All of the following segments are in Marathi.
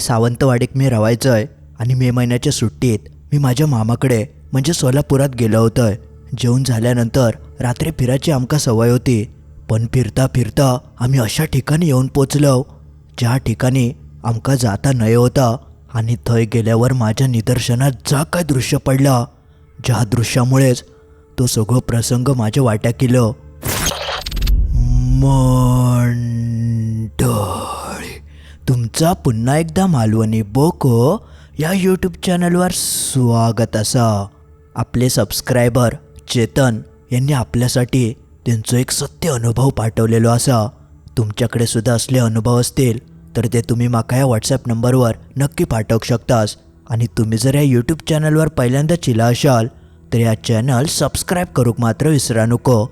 सावंतवाडीत मी राहायचं आहे आणि मे महिन्याच्या सुट्टीत मी माझ्या मामाकडे म्हणजे सोलापुरात गेलो होतं जेवण झाल्यानंतर रात्री फिरायची आमका सवय होती. पण फिरता फिरता आम्ही अशा ठिकाणी येऊन पोचलो ज्या ठिकाणी आमका जाता नये होता आणि थंय गेल्यावर माझ्या निदर्शनात जा काय दृश्य पडला ज्या दृश्यामुळेच तो सगळं प्रसंग माझ्या वाट्या केलं मंड तुमचा पुन्हा एकदा मालवणी बोको या यूट्यूब चॅनलवर स्वागत असा. आपले सबस्क्रायबर चेतन यांनी आपल्यासाठी त्यांचं एक सत्य अनुभव पाठवलेलो असा. तुमच्याकडे सुद्धा असले अनुभव असतील तर ते तुम्ही माका या व्हॉट्सॲप नंबरवर नक्की पाठवू शकतास. आणि तुम्ही जर या यूट्यूब चॅनलवर पहिल्यांदा चिला असाल तर या चॅनल सबस्क्राईब करूक मात्र विसरा नको.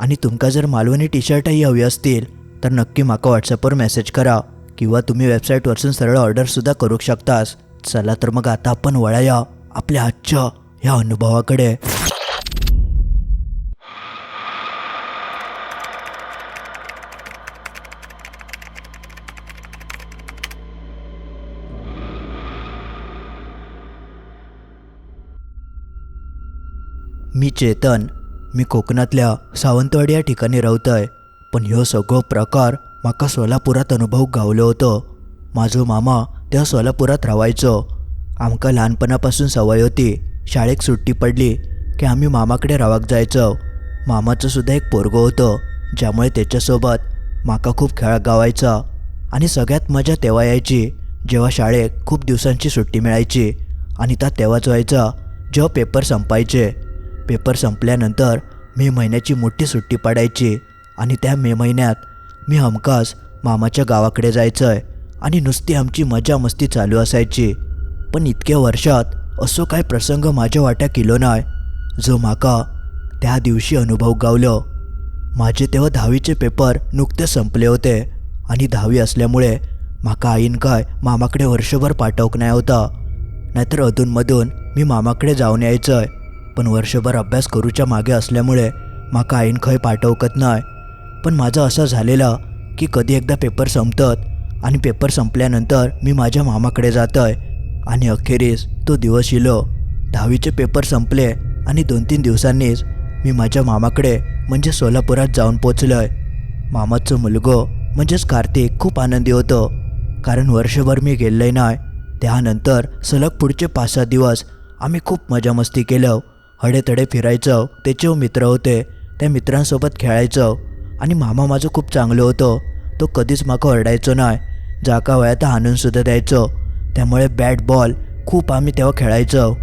आणि तुमका जर मालवणी टी शर्टही हवी असतील तर नक्की माका व्हॉट्सअपवर मेसेज करा. किंवा तुम्ही वेबसाईटवरसून सरळ ऑर्डरसुद्धा करू शकतास. चला तर मग आता आपण वळाया आपल्या आजच्या ह्या अनुभवाकडे. मी चेतन. मी कोकणातल्या सावंतवाडी या ठिकाणी रावतय पण ह्यो सगळो प्रकार माका सोलापुरात अनुभव गावलो होतो. माझो मामा त्या सोलापुरात रावायचो. आमका लहानपणापासून सवय होती. शाळेक सुट्टी पडली की आम्ही मामाकडे रावाक जायचो. मामाचं सुद्धा एक पोरगो होतं ज्यामुळे त्याच्यासोबत माका खूप खेळ गावायचा. आणि सगळ्यात मजा तेव्हा यायची जेव्हा शाळेत खूप दिवसांची सुट्टी मिळायची. आणि त्या तेव्हाच व्हायचा जेव्हा पेपर संपायचे. पेपर संपल्यानंतर मे महिन्याची मोठी सुट्टी पडायची. आणि त्या मे महिन्यात मी हमखास मामाच्या गावाकडे जायचं आहे आणि नुसती आमची मजा मस्ती चालू असायची. पण इतक्या वर्षात असो काय प्रसंग माझ्या वाट्या केलो नाय जो माका त्या दिवशी अनुभव गावलो. माझे तेव्हा दहावीचे पेपर नुकते संपले होते आणि दहावी असल्यामुळे माका आईन काय मामाकडे वर्षभर पाठवक नाही होता. नाहीतर अधूनमधून मी मामाकडे जाऊन यायचं आहे पण वर्षभर अभ्यास करूच्या मागे असल्यामुळे माका आईन खंय पाठवकत नाही. पण माझं असं झालेलं की कधी एकदा पेपर संपतात आणि पेपर संपल्यानंतर मी माझ्या मामाकडे जातोय आणि अखेरीस तो दिवस इलो दहावीचे पेपर संपले आणि दोन तीन दिवसांनीच मी माझ्या मामाकडे म्हणजे सोलापुरात जाऊन पोचलोय. मामाचं मुलगो म्हणजेच कार्तिक खूप आनंदी होतो. कारण वर्षभर मी गेलोय नाही. त्यानंतर सलग पुढचे पाच सहा दिवस आम्ही खूप मजा मस्ती केलं. हडेतडे फिरायचं. त्याचे मित्र होते. त्या मित्रांसोबत खेळायचं. आणि मामा माझं खूप चांगलं होतं. तो कधीच माका ओरडायचो नाही. जाका वयात आणूनसुद्धा द्यायचो. त्यामुळे बॅट बॉल खूप आम्ही तेव्हा खेळायचो.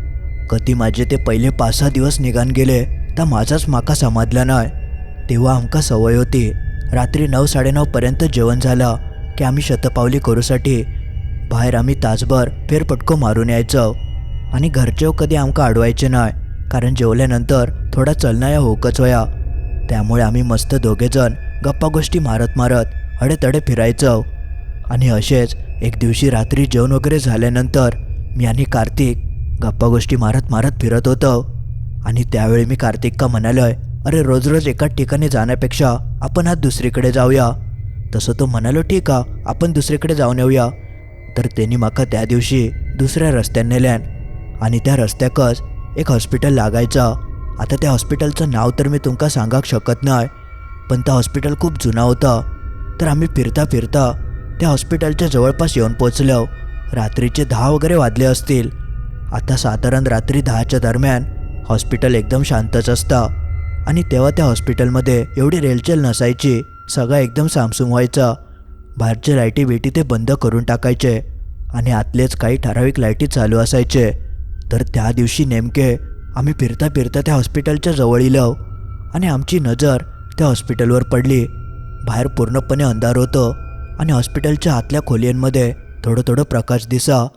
कधी माझे ते पहिले पाच सहा दिवस निघान गेले तर माझाच माका समाधला नाही. तेव्हा आमका सवय होती. रात्री नऊ साडेनऊपर्यंत जेवण झालं की आम्ही शतपावली करूसाठी. बाहेर आम्ही तासभर फेरपटको मारून यायचो. आणि घरचे कधी आमका अडवायचे नाही कारण जेवल्यानंतर थोडा चलनाया होकच वया त्यामुळे आम्ही मस्त दोघेजण गप्पा गोष्टी मारत मारत हडेतडे फिरायचो. आणि असेच एक दिवशी रात्री जेवण वगैरे झाल्यानंतर मी आणि कार्तिक गप्पा गोष्टी मारत मारत फिरत होतो. आणि त्यावेळी मी कार्तिकका म्हणालोय अरे रोज रोज एकाच ठिकाणी जाण्यापेक्षा आपण आज दुसरीकडे जाऊया. तसं तो म्हणालो ठीक आ आपण दुसरीकडे जाऊन येऊया. तर त्यांनी माका त्या दिवशी दुसऱ्या रस्त्याने नेल्यान आणि त्या रस्त्याकच एक हॉस्पिटल लागायचा. आता त्या हॉस्पिटलचं नाव तर मी तुमका सांगाक शकत नाही पण त्या हॉस्पिटल खूप जुना होता. तर आम्ही फिरता फिरता त्या हॉस्पिटलच्या जवळपास येऊन पोचलो. रात्रीचे दहा वगैरे वाजले असतील. आता साधारण रात्री दहाच्या दरम्यान हॉस्पिटल एकदम शांतच असता. आणि तेव्हा त्या हॉस्पिटलमध्ये एवढी रेलचेल नसायची सगळं एकदम सामसूम व्हायचा. बाहेरचे लाईटी बिटी ते बंद करून टाकायचे. आणि आतलेच काही ठराविक लाईटी चालू असायचे. तर त्या दिवशी नेमके आम्ही फिरता फिरता त्या हॉस्पिटलच्या जवळ इलो आणि आमची नजर त्या हॉस्पिटलवर पडली. बाहेर पूर्णपणे अंधार होतं आणि हॉस्पिटलच्या आतल्या खोलींमध्ये थोडं थोडं प्रकाश दिसा.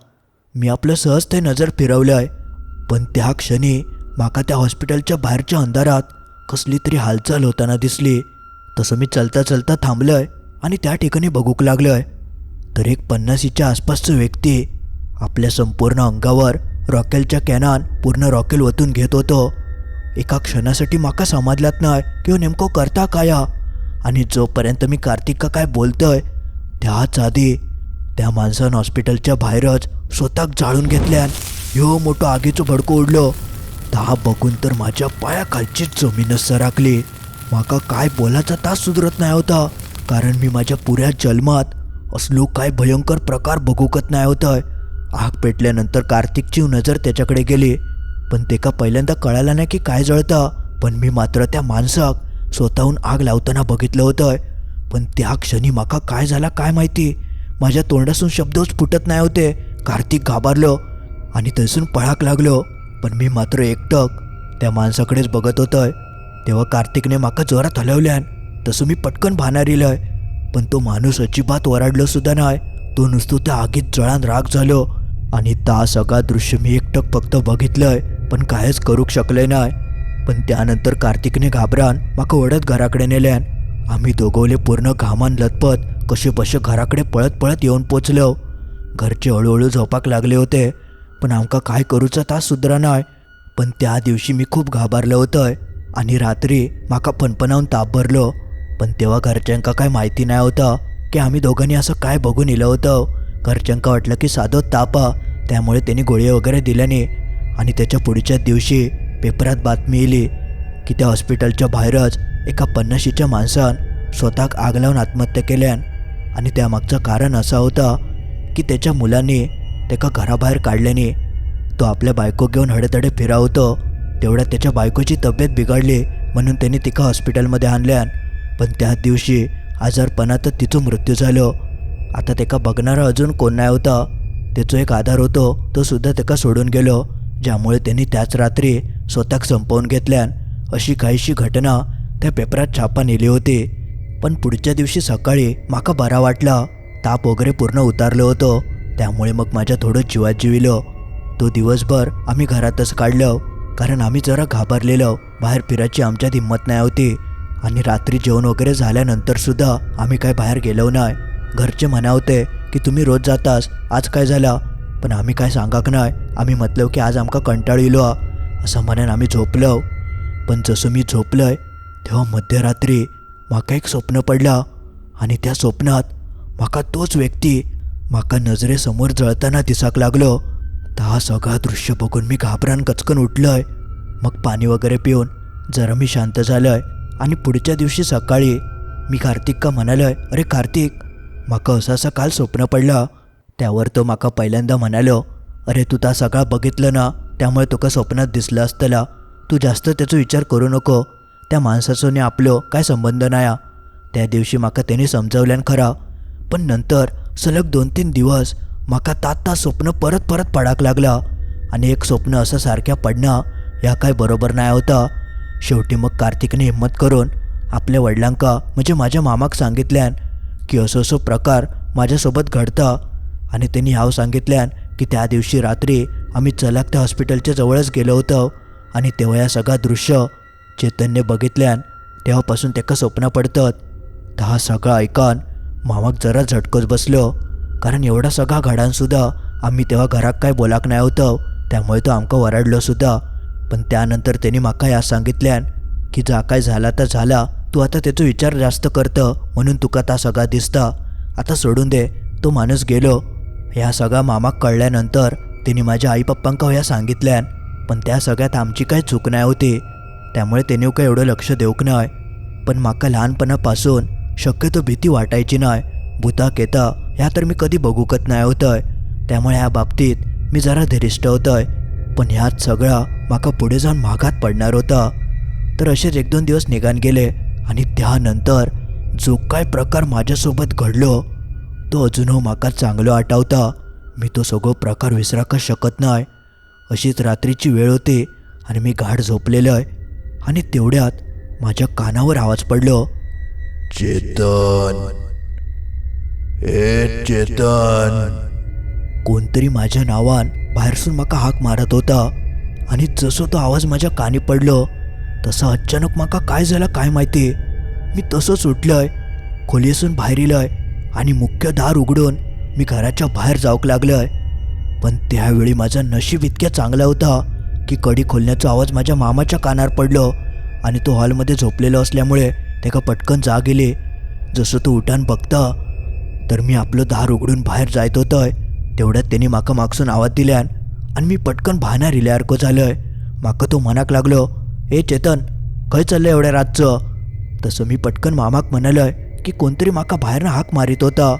मी आपलं सहज ते नजर फिरवलंय पण त्या क्षणी माका त्या हॉस्पिटलच्या बाहेरच्या अंधारात कसली तरी हालचाल होताना दिसली. तसं मी चलता चलता थांबलोय आणि त्या ठिकाणी बघूक लागलोय. तर एक पन्नासीच्या आसपासचं व्यक्ती आपल्या संपूर्ण अंगावर रॉकेलच्या कॅनान पूर्ण रॉकेल वतून घेत होतो. एका क्षणासाठी माका समाजलात नाही किंवा हो नेमकं करता काया? आणि जोपर्यंत मी कार्तिक काय बोलतोय त्याच आधी त्या माणसानं हॉस्पिटलच्या बाहेरच स्वतःक जाळून घेतल्यान ह्यो मोठो आगीचो भडको उडलो ता बघून तर माझ्या पायाखालचीच जमीनच सराकली माका काय बोलायचा तास सुधरत नाही होता कारण मी माझ्या पुऱ्या जन्मात असलो काय भयंकर प्रकार बघूकत नाही होतंय. आग पेटल्यानंतर कार्तिकची नजर त्याच्याकडे गेली. पण ते का पहिल्यांदा कळालं नाही की काय जळतं? पण मी मात्र त्या माणसाक स्वतःहून आग लावताना बघितलं होतं. पण त्या क्षणी माका काय झाला काय माहिती? माझ्या तोंडासून शब्दच फुटत नाही होते. कार्तिक घाबरलो आणि तसून पळाक लागलो. पण मी मात्र एकटक त्या माणसाकडेच बघत होतोय. तेव्हा कार्तिकने माका जोरात हलवल्यान तसं मी पटकन भानार इलय. पण तो माणूस अजिबात ओरडलो सुद्धा नाही. तो नुसतो त्या आगीत जळान राग झालो. आणि ता सगळा दृश्य मी एकटक फक्त बघितलंय पण कायच करूक शकले नाही. पण त्यानंतर कार्तिकने घाबरान माका ओढत घराकडे नेल्यान. आम्ही दोघवले पूर्ण घामान लतपत कसे बसे घराकडे पळत पळत येऊन पोचलो. घरचे हळूहळू झोपाक लागले होते पण आमका काय करूचा तास सुद्रा नाही पण त्या दिवशी मी खूप घाबरलो होतंय आणि रात्री माका फणफणावून ताप भरलो. पण तेव्हा घरच्यांका काय माहिती नाही होतं की आम्ही दोघांनी असं काय बघून इलं होतं. घरच्यांका वाटलं की साधं तापा त्यामुळे त्यांनी गोळ्या वगैरे दिल्याने आणि त्याच्या पुढच्या दिवशी पेपरात बातमी येली की त्या हॉस्पिटलच्या बाहेरच एका पन्नाशीच्या माणसान स्वतःक आग लावून आत्महत्या केल्यान. आणि त्यामागचं कारण असं होतं की त्याच्या मुलांनी त्याका घराबाहेर काढल्याने तो आपल्या बायको घेऊन हडेतडे फिरावतो. तेवढ्यात त्याच्या बायकोची तब्येत बिघडली म्हणून त्यांनी तिका हॉस्पिटलमध्ये आणल्यान. पण त्याच दिवशी आजारपणातच तिचं मृत्यू झालो. आता त्याका बघणारा अजून कोण नाही होता. त्याचो एक आधार होतो तो सुद्धा त्याका सोडून गेलो ज्यामुळे त्यांनी त्याच रात्री स्वतःक संपवून घेतल्यान अशी काहीशी घटना त्या पेपरात छापा नेली होती. पण पुढच्या दिवशी सकाळी माका बरा वाटला ताप वगैरे पूर्ण उतारलो होतो. त्यामुळे मग माझ्या थोडं जीवात जिविलो. तो दिवसभर आम्ही घरातच काढलं कारण आम्ही जरा घाबरलेलो. बाहेर फिरायची आमच्यात हिंमत नाही होती. आणि रात्री जेवण वगैरे झाल्यानंतर सुद्धा आम्ही काय बाहेर गेलो नाही. घरचे म्हणावते की तुम्ही रोज जातास आज काय झाला? पण आम्ही काय सांगाक नाही. आम्ही म्हटलं की आज आमका कंटाळ इलो हा. असं म्हणून आम्ही झोपलो. पण जसं मी झोपलंय तेव्हा मध्यरात्री माका एक स्वप्न पडला. आणि त्या स्वप्नात माका तोच व्यक्ती माका नजरेसमोर जळताना दिसाक लागलो. तर हा सगळा दृश्य बघून मी घाबरान कचकन उठलोय. मग पाणी वगैरे पिऊन जरा मी शांत झालोय. आणि पुढच्या दिवशी सकाळी मी कार्तिकका म्हणालोय अरे कार्तिक माका असं असं काल स्वप्न पडलं. त्यावर तो माका पहिल्यांदा म्हणालो अरे तू ता सगळा बघितलं ना त्यामुळे तुका स्वप्नात दिसलं असतला. तू जास्त त्याचो विचार करू नको. त्या माणसाचो आणि आपलो काय संबंध नाही त्या दिवशी माका त्याने समजावल्यान खरा. पण नंतर सलग दोन तीन दिवस माका तात ता स्वप्न परत परत पडाक लागला. आणि एक स्वप्न असं सारख्या पडणं या काय बरोबर नाही होता. शेवटी मग कार्तिकने हिंमत करून आपल्या वडिलांका म्हणजे माझ्या मामाक सांगितल्यान की असं असं प्रकार माझ्यासोबत घडता. आणि त्यांनी हाव सांगितल्यान की त्या दिवशी रात्री आम्ही चलाक त्या हॉस्पिटलच्या जवळच गेलो होतो. आणि तेव्हा या सगळा दृश्य चैतन्य बघितल्यान तेव्हापासून त्याका स्वप्न पडतात तर हा सगळा ऐकान मामाक जरा झटकोच बसलो. कारण एवढा सगळा घडानसुद्धा आम्ही तेव्हा घरात काय बोलाक नाही होतं. त्यामुळे तो आमकां वराडलो सुद्धा पण त्यानंतर त्यांनी माका या सांगितल्यान की जा काय झाला तर झाला. तू आता त्याचा विचार जास्त करतं म्हणून तुका ता सगळा दिसता. आता सोडून दे तो माणूस गेलो. ह्या सगळा मामाक कळल्यानंतर तिने माझ्या आई पप्पांका ह्या सांगितल्यान पण त्या सगळ्यात आमची काही चूक नाही होती. त्यामुळे त्याने काय एवढं लक्ष देऊक नाही पण माका लहानपणापासून शक्यतो भीती वाटायची नाही भूताक येता ह्या तर मी कधी बघूकत नाही होतंय. त्यामुळे ह्या बाबतीत मी जरा धरिष्ट होतंय. पण ह्यात सगळा माका पुढे जाऊन मागात पडणार होता. तर असेच एक दोन दिवस निघान गेले. आणि त्यानंतर जो काय प्रकार माझ्यासोबत घडलो तो अजूनही माका चांगलं आठवता. मी तो सगळं प्रकार विसराकच शकत नाही. अशीच रात्रीची वेळ होती आणि मी गाढ झोपलेलो आहे आणि तेवढ्यात माझ्या कानावर आवाज पडलो. चेतन ए चेतन. कोणतरी माझ्या नावान बाहेरसून माका हाक मारत होता आणि जसं तो आवाज माझ्या कानी पडलो तसं अचानक माका काय झालं काय माहिती? मी तसंच उठलंय खोलीसून बाहेर इलंय आणि मुख्य दार उघडून मी घराच्या बाहेर जाऊक लागलंय. पण त्यावेळी माझा नशीब इतक्या चांगला होता की कडी खोलण्याचा आवाज माझ्या मामाच्या कानावर पडलो आणि तो हॉलमध्ये झोपलेलो असल्यामुळे त्याका पटकन जाग गेले जसं तो उठान बघता तर मी आपलं दार उघडून बाहेर जायत होतंय तेवढ्यात त्यांनी माका मागसून आवाज दिल्यान आणि मी पटकन भाना रिल्यासारखं झालंय. माका तो मनाक लागलो हे चेतन खंय चाललंय एवढ्या रातचं? तसं मी पटकन मामाक म्हणलंय की कोणतरी माका बाहेरनं हाक मारीत होता.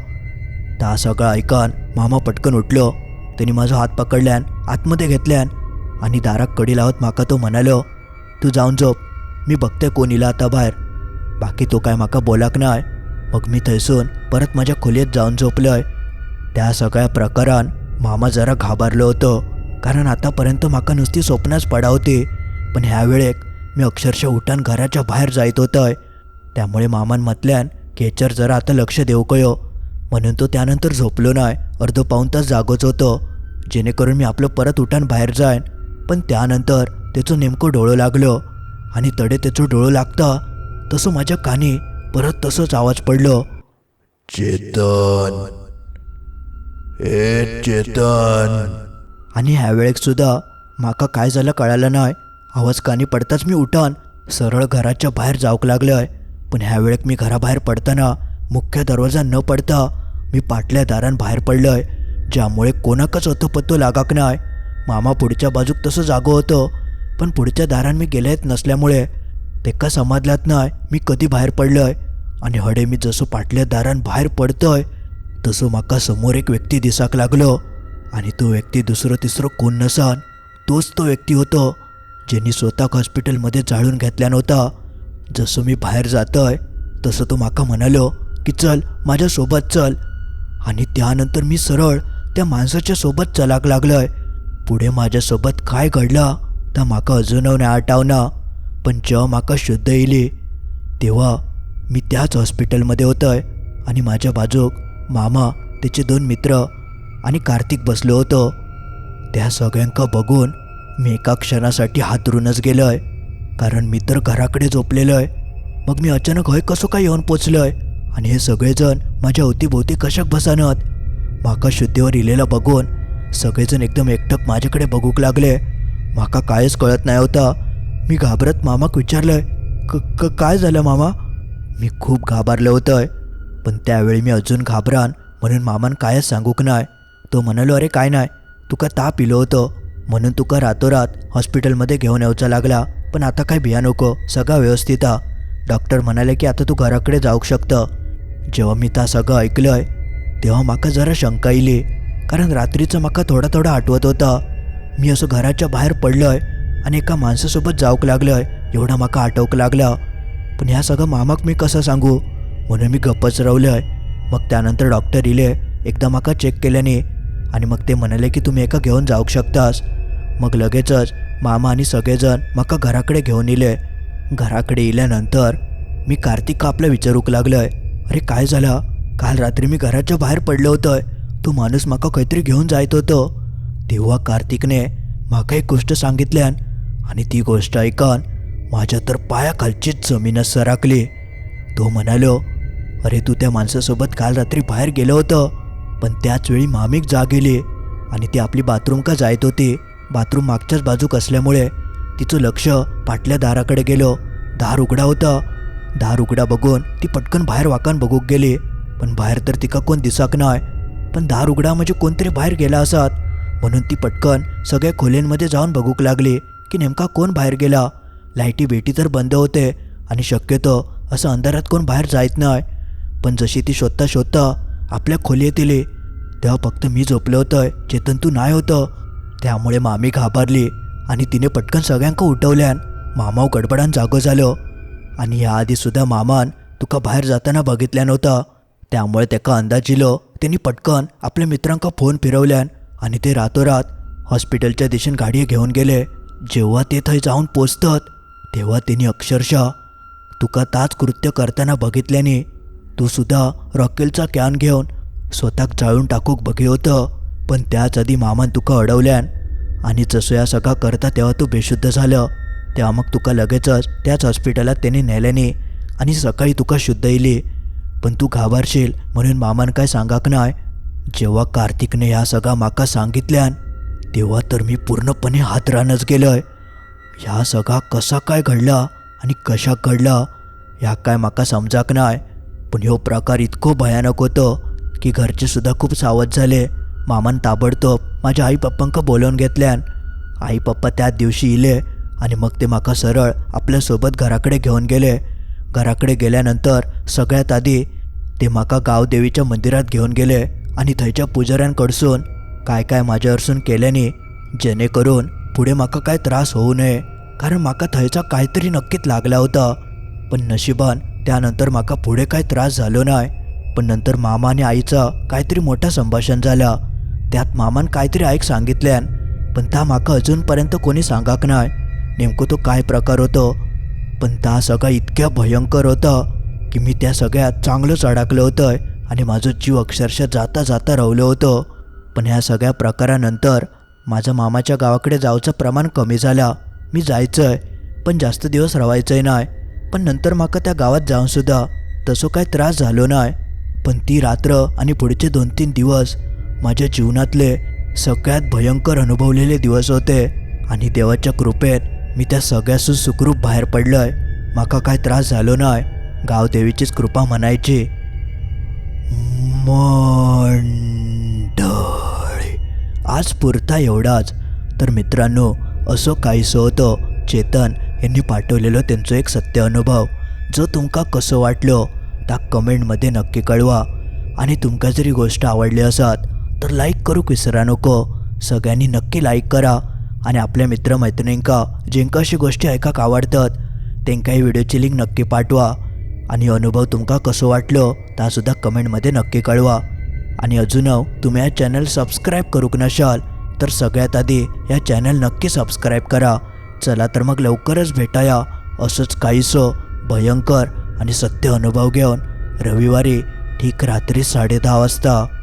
ता सगळं ऐकन मामा पटकन उठलो. त्यांनी माझा हात पकडल्यान आतमध्ये घेतल्यान आणि दाराक कडी लावत माका तो म्हणालो तू जाऊन झोप. मी बघते कोण इला आता बाहेर. बाकी तो काय म्हाका बोलाक नाय. मग मी थंयसून परत माझ्या खोलीत जाऊन झोपलोय. त्या सगळ्या प्रकारान मामा जरा घाबरलो होतो कारण आतापर्यंत माका नुसती स्वप्नच पडावते. पण ह्या वेळेक मी अक्षरशः उठान घराच्या बाहेर जायत होतोय. त्यामुळे मामान म्हटल्यान की हेचर जरा आता लक्ष देऊ कयो. म्हणून तो त्यानंतर झोपलो नाय अर्धो पाऊण तास जागोच होतो. जेणेकरून मी आपलं परत उठान बाहेर जायन पण त्यानंतर त्याचो नेमको डोळो लागलो. आणि तडे त्याचो डोळो लागता तसं माझ्या कानी परत तसंच आवाज पडलो. चेतन ए चेतन. आणि ह्या वेळेक सुद्धा माका काय झालं कळालं नाही आवाज कानी पडताच मी उठान. सरळ घराच्या बाहेर जाऊक आहे पण ह्या वेळेक मी घराबाहेर पडताना मुख्य दरवाजा न पडता मी पाटल्या दारान बाहेर पडलोय. ज्यामुळे कोणाकच अतोपत्तो पत्तो लागाक नाही मामा पुढच्या बाजूक तसं जागो होतो. पण पुढच्या दारान मी गेलेत नसल्यामुळे तेका समजल्यात नाही मी कधी बाहेर पडलोय. आणि हडे मी जसं पाटल्या दारान बाहेर पडतोय तसं म्हाका समोर एक व्यक्ती दिसाक लागलो. आणि तो व्यक्ती दुसरं तिसरं कोण नसान तोच तो व्यक्ती होतो. ज्यांनी स्वतःक हॉस्पिटलमध्ये जाळून घेतल्या नव्हता. जसं मी बाहेर जातोय तसं तो माका म्हणालो की चल माझ्यासोबत चल. आणि त्यानंतर मी सरळ त्या माणसाच्या सोबत चलाक लागलोय. पुढे माझ्यासोबत काय घडलं तर माका अजून नाही आठवना. पण जेव्हा माका शुद्ध येईली तेव्हा मी त्याच हॉस्पिटलमध्ये होतोय आणि माझ्या बाजूक मामा त्याचे दोन मित्र आणि कार्तिक बसलो होतो. त्या सगळ्यांका बघून मी एका क्षणासाठी हातरूनच गेलो आहे कारण मी तर घराकडे झोपलेलोय. मग मी अचानक हय कसं काय येऊन पोचलो आहे आणि हे सगळेजण माझ्या अवतीभोवती कशाक बसानत? माका शुद्धीवर इलेला बघून सगळेजण एकदम एकटक माझ्याकडे बघूक लागले. माका कायच कळत नाही होता. मी घाबरत मामाक विचारलंय क क- काय झालं मामा? मी खूप घाबरलं होतंय. पण त्यावेळी मी अजून घाबरान म्हणून मामान कायच सांगूक नाय तो म्हणालो अरे काय नाही. तुका ताप इलो होतं. म्हणून तुका रातोरात हॉस्पिटलमध्ये घेऊन येऊचा लागला पण आता काय भिया नको सगळा व्यवस्थित हा डॉक्टर म्हणाले की आता तू घराकडे जाऊक शकतं. जेव्हा मी ता सगळं ऐकलंय तेव्हा माका जरा शंका येईली कारण रात्रीचं म्हाका थोडा थोडा आठवत होता. मी असं घराच्या बाहेर पडलोय आणि एका माणसासोबत जाऊक लागलोय एवढा माका आठवक लागला. पण ह्या सगळं मामाक मी कसं सांगू? म्हणून मी गप्पच रवलंय. मग त्यानंतर डॉक्टर इले एकदा माका चेक केल्याने आणि मग ते म्हणाले की तुम्ही एका घेऊन जाऊक शकतास. मग लगेचच मामा आणि सगळेजण म्हाका घराकडे घेऊन इले. घराकडे इल्यानंतर मी कार्तिक आपलं विचारूक लागलंय. अरे काय झालं? काल रात्री मी घराच्या बाहेर पडलं होतं तो माणूस म्हाका काहीतरी घेऊन जायत होतो. तेव्हा कार्तिकने म्हाका एक गोष्ट सांगितल्यान आणि ती गोष्ट ऐकन माझ्या तर पायाखालचीच जमीनच सराकली तो म्हणालो अरे तू त्या माणसासोबत काल रात्री बाहेर गेलं होतं पण त्याचवेळी मामीक जाग गेली आणि ती आपली बाथरूम का जायत होती. बाथरूम मागच्याच बाजूक असल्यामुळे तिचं लक्ष पाटल्या दाराकडे गेलं. दार उघडा होता. दार उघडा बघून ती पटकन बाहेर वाकान बघूक गेली. पण बाहेर तर तिका कोण दिसाक नाय. पण दार उघडा म्हणजे कोणतरी बाहेर गेला असात. म्हणून ती पटकन सगळ्या खोल्यांमध्ये जाऊन बघूक लागली की नेमका कोण बाहेर गेला. लाईटी बेटी तर बंद होते आणि शक्यतो असं अंधारात कोण बाहेर जायत नाही पण जशी ती शोधता शोधता आपल्या खोलीत येली. तेव्हा फक्त मी झोपलं होतं. चेतन तू नाही होतं. त्यामुळे मामी घाबरली आणि तिने पटकन सगळ्यांक उठवल्यान मामाव गडबडान जागो झालो. आणि याआधीसुद्धा मामान तुका बाहेर जाताना बघितल्या नव्हता. त्यामुळे त्याका अंदाज इलो त्यांनी पटकन आपल्या मित्रांका फोन फिरवल्यान आणि ते रातोरात हॉस्पिटलच्या दिशेन गाडी घेऊन गेले. जेव्हा ते थंय जाऊन पोचतात तेव्हा त्यांनी अक्षरशः तुका ताच कृत्य करताना बघितल्याने तू सुद्धा रॉकेलचा कॅन घेऊन स्वतःक जाळून टाकूक बघे होतं. पण त्याच आधी मामान तुका अडवल्यान. आणि जसं या सगळा करता तेव्हा तू बेशुद्ध झालं. तेव्हा मग तुका लगेचच त्याच हॉस्पिटलात त्याने नेल्याने आणि सकाळी तुका शुद्ध येली पण तू घाबरशील म्हणून मामान काय सांगाक नाय. जेव्हा कार्तिकने ह्या सगळा माका सांगितल्यान तेव्हा तर मी पूर्णपणे हातरानच गेलोय. ह्या सगळा कसा काय घडला आणि कशाक घडला ह्या काय माका समजाक नाय. पण ह्यो प्रकार इतको भयानक होतं की घरचे सुद्धा खूप सावध झाले. मामान ताबडतोब माझ्या आई पप्पांक बोलवून घेतल्यान. आई पप्पा त्याच दिवशी इले आणि मग ते माका सरळ आपल्यासोबत घराकडे घेऊन गेले. घराकडे गेल्यानंतर सगळ्यात आधी ते माका गावदेवीच्या मंदिरात घेऊन गेले आणि थंयच्या पुजाऱ्यांकडसून काय काय माझ्यावरसून केल्याने जेणेकरून पुढे माका काय त्रास होऊ नये. कारण माका थंयचा काहीतरी नक्कीच लागला होता. पण नशिबान त्यानंतर माका पुढे काय त्रास झालो नाही पण नंतर मामा आणि आईचं काहीतरी मोठं संभाषण झालं. त्यात मामान काहीतरी ऐक सांगितल्यान पण त्या माका अजूनपर्यंत कोणी सांगाक नाय. नेमकं तो काय प्रकार होतो? पण त्या सगळं इतक्या भयंकर होतं की मी त्या सगळ्यात चांगलंच अडकलं होतं आणि माझं जीव अक्षरशः जाता जाता रवलं होतं. पण ह्या सगळ्या प्रकारानंतर माझं मामाच्या गावाकडे जावचं प्रमाण कमी झालं. मी जायचं आहे पण जास्त दिवस राहायचंय नाही पण नंतर माका त्या गावात जाऊनसुद्धा तसं काय त्रास झालो नाही पण ती रात्र आणि पुढचे दोन तीन दिवस माझ्या जीवनातले सगळ्यात भयंकर अनुभवलेले दिवस होते. आणि देवाच्या कृपेत मी त्या सगळ्यासून सुखरूप बाहेर आहे माका काय त्रास झालो नाही गावदेवीचीच कृपा म्हणायची. मंडळी आज पुरता एवढाच. तर मित्रांनो असो काहीसं होतं चेतन यांनी पाठवलेलं त्यांचं एक सत्य अनुभव. जो तुमका कसं वाटलो त्या कमेंटमध्ये नक्की कळवा. आणि तुमका जरी गोष्ट आवडली असत तर लाईक करूक विसरा नको. सगळ्यांनी नक्की लाईक करा. आणि आपल्या मित्रमैत्रिणींका जेंका अशी गोष्टी ऐकाक आवडतात तेंका व्हिडिओची लिंक नक्की पाठवा. आणि अनुभव तुमका कसो वाटलो तासुद्धा कमेंटमध्ये नक्की कळवा. आणि अजून तुम्ही या चॅनल सबस्क्राईब करूक नशाल तर सगळ्यात आधी या चॅनल नक्की सबस्क्राईब करा. चला तर मग लवकरच भेटाया. असंच काहीसं भयंकर आणि सत्य अनुभव घेऊन रविवारी ठीक रात्री साडेदहा वाजता.